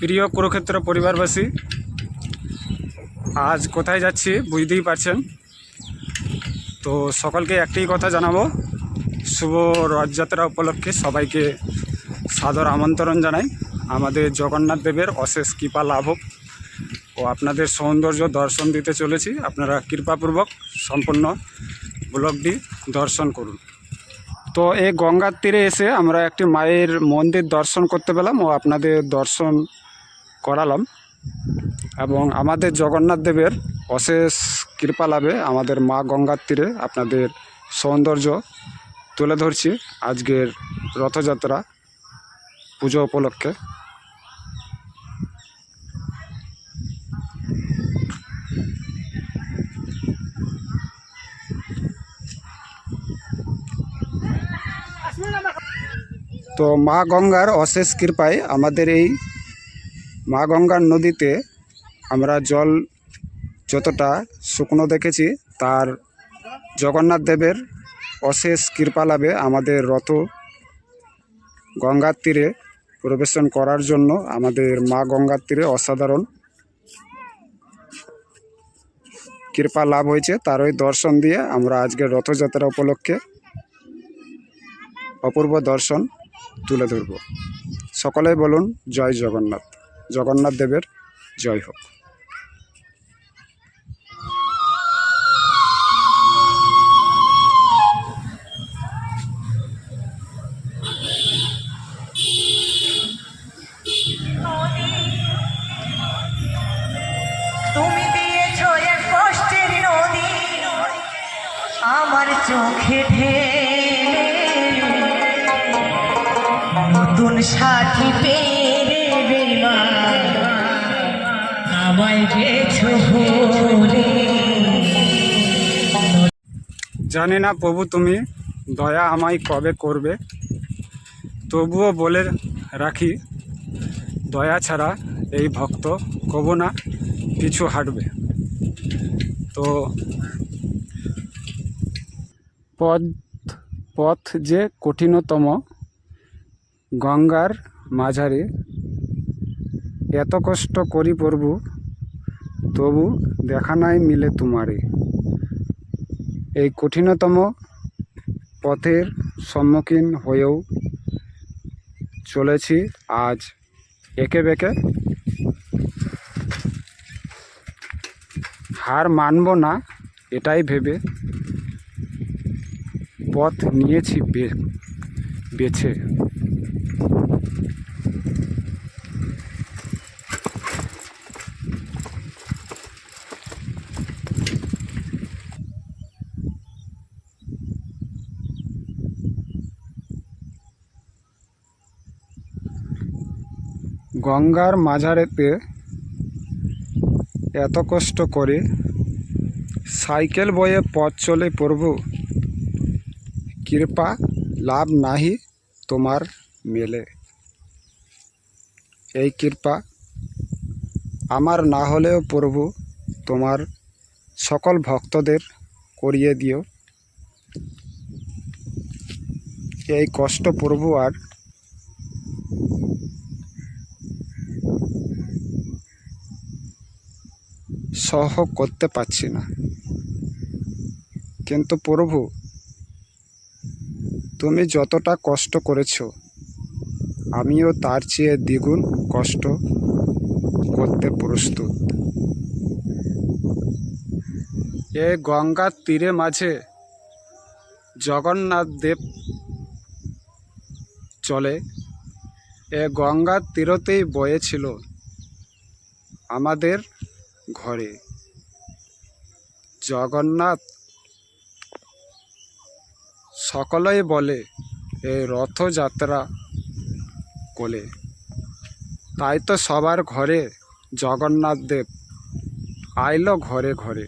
প্রিয় কুরুক্ষেত্র পরিবারবাসী, আজ কোথায় যাচ্ছি বুঝতেই পারছেন? তো সকলকে একটাই কথা জানাব, শুভ রথযাত্রা উপলক্ষে সবাইকে সাদর আমন্ত্রণ জানাই। আমাদের জগন্নাথ দেবের অশেষ কৃপা লাভ হোক। ও আপনাদের সৌন্দর্য দর্শন দিতে চলেছি। আপনারা কৃপাপূর্বক সম্পূর্ণ ব্লগটি দর্শন করুন। তো এই গঙ্গার তীরে এসে আমরা একটি মায়ের মন্দির দর্শন করতে পেলাম ও আপনাদের দর্শন করালাম এবং আমাদের জগন্নাথ দেবের অশেষ কৃপা লাভে আমাদের মা গঙ্গার তীরে আপনাদের সৌন্দর্য তুলে ধরছি আজকের রথযাত্রা পুজো উপলক্ষে। তো মা গঙ্গার অশেষ কৃপায় আমাদের এই মা গঙ্গার নদীতে আমরা জল যতটা শুকনো দেখেছি, তার জগন্নাথ দেবের অশেষ কৃপা লাভে আমাদের রথ গঙ্গার তীরে প্রবেশন করার জন্য আমাদের মা গঙ্গার তীরে অসাধারণ কৃপা লাভ হয়েছে। তারই দর্শন দিয়ে আমরা আজকের রথযাত্রা উপলক্ষে অপূর্ব দর্শন তুলে ধরব। সকলেই বলুন, জয় জগন্নাথ। জগন্নাথ দেবের জয় হোক। চোখে ঢেলে। নতুন সাথী পেরে জানি না প্রভু তুমি দয়া আমায় কবে করবে। তবুও বলে রাখি, দয়া ছাড়া এই ভক্ত কবু না, পিছু হাঁটবে। তো পথ পথ যে কঠিনতম, গঙ্গার মাঝারে, এত কষ্ট করি প্রভু তবু দেখা নাই মিলে তোমারে। এই কঠিনতম পথের সম্মুখীন হয়েও চলেছি আজ একে বেঁকে। হার মানব না, এটাই ভেবে পথ নিয়েছি বেছে। গঙ্গার মাঝারেতে এত কষ্ট করে সাইকেল বয়ে পথ চলে প্রভু। কৃপা, লাভ নাহি তোমার মেলে। এই কৃপা আমার না হলেও প্রভু তোমার সকল ভক্তদের করিয়ে দিও। এই কষ্ট প্রভু আর সহ করতে পারছি না। কিন্তু প্রভু, তুমি যতটা কষ্ট করেছ, আমিও তার চেয়ে দ্বিগুণ কষ্ট করতে প্রস্তুত। এ গঙ্গার তীরে মাঝে জগন্নাথ দেব চলে। এ গঙ্গার তীরতেই বয়েছিল আমাদের ঘরে। জগন্নাথ সকলেই বলে এই রথযাত্রা কোলে। তাই তো সবার ঘরে জগন্নাথ দেব আইলো ঘরে ঘরে।